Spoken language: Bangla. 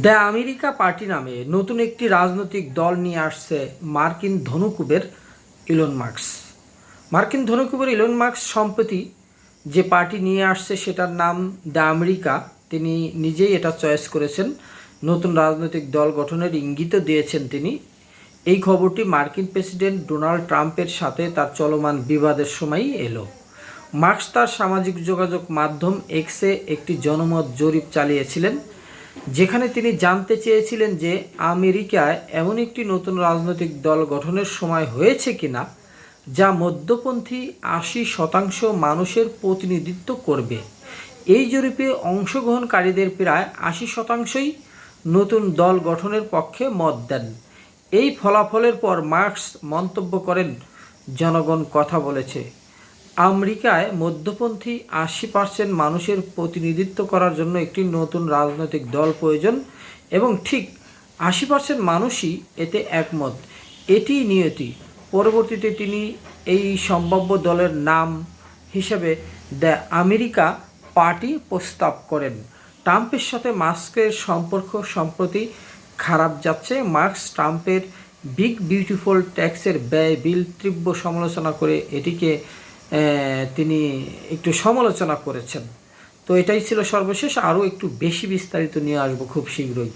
দ্য আমেরিকা পার্টি নামে নতুন একটি রাজনৈতিক দল নিয়ে আসছে মার্কিন ধনুকুবের ইলন মার্কস। মার্কিন ধনুকুবের ইলন মার্কস সম্প্রতি যে পার্টি নিয়ে আসছে সেটার নাম দ্য আমেরিকা। তিনি নিজেই এটা চয়েস করেছেন। নতুন রাজনৈতিক দল গঠনের ইঙ্গিতও দিয়েছেন তিনি। এই খবরটি মার্কিন প্রেসিডেন্ট ডোনাল্ড ট্রাম্পের সাথে তার চলমান বিবাদের সময়ই এলো। মার্কস তার সামাজিক যোগাযোগ মাধ্যম এক্সে একটি জনমত জরিপ চালিয়েছিলেন। যেখানে তিনি জানতে চেয়েছিলেন যে আমেরিকায় এমন একটি নতুন রাজনৈতিক দল গঠনের সময় হয়েছে কিনা, যা মধ্যপন্থী আশি শতাংশ মানুষের প্রতিনিধিত্ব করবে। এই জরিপে অংশগ্রহণকারীদের প্রায় আশি শতাংশই নতুন দল গঠনের পক্ষে মত দেন। এই ফলাফলের পর মার্কস মন্তব্য করেন, জনগণ কথা বলেছে। আমেরিকায় মধ্যপন্থী আশি পার্সেন্ট মানুষের প্রতিনিধিত্ব করার জন্য একটি নতুন রাজনৈতিক দল প্রয়োজন এবং ঠিক আশি পার্সেন্ট মানুষই এতে একমত। এটি নিয়তি। পরবর্তীতে তিনি এই সম্ভাব্য দলের নাম হিসেবে দ্য আমেরিকা পার্টি প্রস্তাব করেন। ট্রাম্পের সাথে মাস্কের সম্পর্ক সম্প্রতি খারাপ যাচ্ছে। মার্কস ট্রাম্পের বিগ বিউটিফুল ট্যাক্সের ব্যয় বিল তীব্র সমালোচনা করে এটিকে তিনি একটু সমালোচনা করেছেন। তো এটাই ছিল সর্বশেষ। আরও একটু বেশি বিস্তারিত নিয়ে আসব খুব শীঘ্রই।